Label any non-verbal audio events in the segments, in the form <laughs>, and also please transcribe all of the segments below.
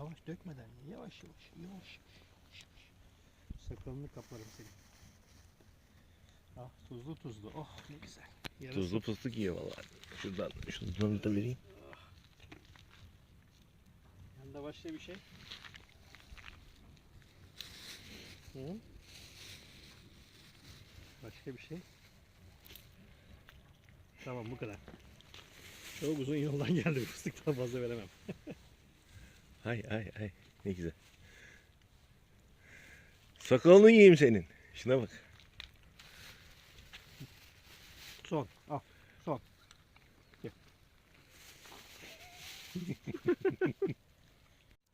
Yavaş dökmeden ye. Yavaş yavaş. Yavaş yavaş. Sakalını kaparım senin. Ah tuzlu tuzlu. Oh ne güzel. Yarası. Tuzlu fıstık yiyor vallahi. Şuradan şundan da vereyim. Yanında başka bir şey. Hı? Başka bir şey. Tamam bu kadar. Çok uzun yoldan <laughs> geldi fıstıktan fazla veremem. <laughs> Ay ay ay ne güzel. Sakalını yiyeyim senin. Şuna bak. Son. Al. Son. Gel. <laughs>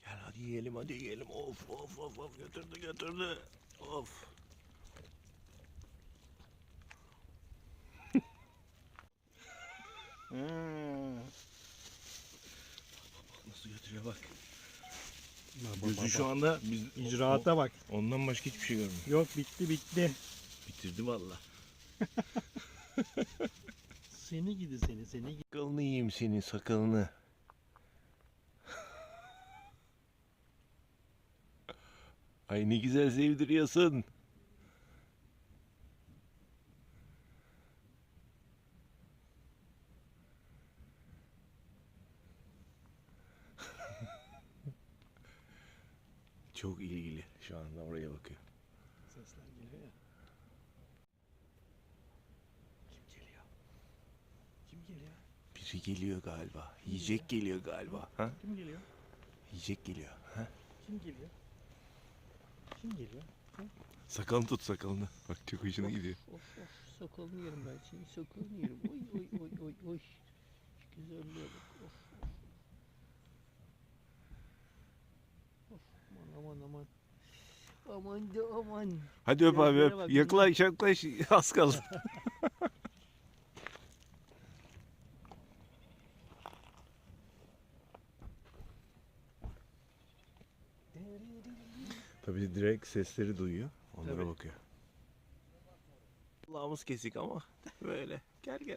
Gel hadi yiyelim hadi yiyelim. Of of of of götürdü götürdü. Of. <laughs> Nasıl götürüyor bak. Gözü şu anda biz İcraata bak. ondan başka hiçbir şey görmüyor. Yok bitti bitti. Bitirdi valla. <laughs> Seni gidi seni seni gidi. Sakalını yiyeyim senin sakalını. Ay ne güzel sevdiriyorsun. Çok ilgili şu anda oraya bakıyor. Sesler geliyor ya. Kim geliyor? Kim geliyor? Biri geliyor galiba. Yiyecek geliyor galiba. Ha? Kim geliyor? Yiyecek geliyor. Ha? Kim geliyor? Kim geliyor? Sakalını tut sakalını. Bak çok hoşuna gidiyor. Of of sakalını yerim ben senin sakalını yerim. Oy oy oy oy oy. Güzelliğe bak. Of. Of aman aman aman. Aman da aman. Hadi öp abi öp. Yaklaş yaklaş. <laughs> Az kaldı. Tabii direkt sesleri duyuyor. Onlara Tabii. bakıyor. Kulağımız kesik ama böyle. Gel gel.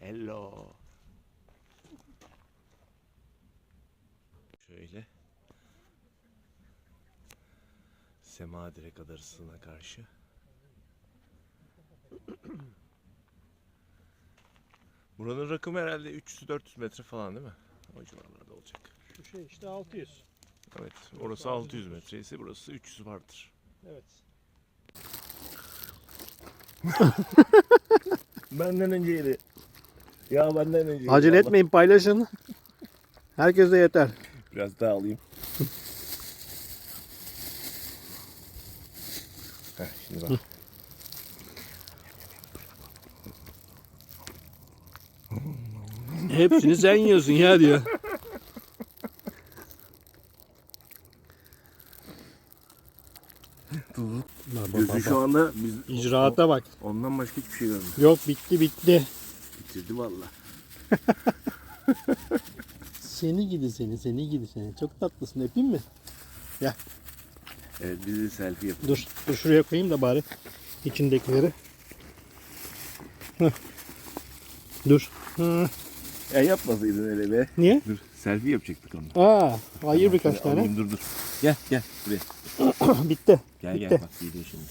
Hello. Şöyle. Sema direk adarısına karşı. <clears throat> Buranın rakımı herhalde 300-400 metre falan değil mi? O civarlarda olacak. Şu şey işte 600. Evet, orası 600 metre ise burası 300 vardır. Evet. <laughs> Benden önceydi. Ya benden önceydi. Acele etmeyin paylaşın. Herkese yeter. Biraz daha alayım. <laughs> Heh, şimdi bak. Hepsini sen yiyorsun ya diyor. Gözü şu anda biz İcraata bak. ondan başka hiçbir şey görmüyor. Yok bitti bitti. Bitirdi valla. <laughs> Seni gidi seni, seni gidi seni. Çok tatlısın. Öpeyim mi? Evet biz de selfie yapalım. Dur, dur şuraya koyayım da bari içindekileri. Heh. Dur. Hı. Ya yapmasaydın öyle be. Niye? Dur selfie yapacaktık onu. Aa, ayır birkaç tane. alayım, dur dur. Gel gel buraya. <clears throat> Bitti. Gel Bitti. gel bak geliyor şimdi.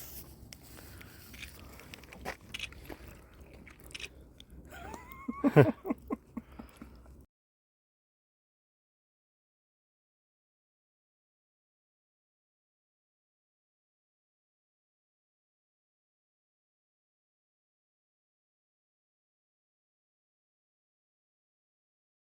<laughs>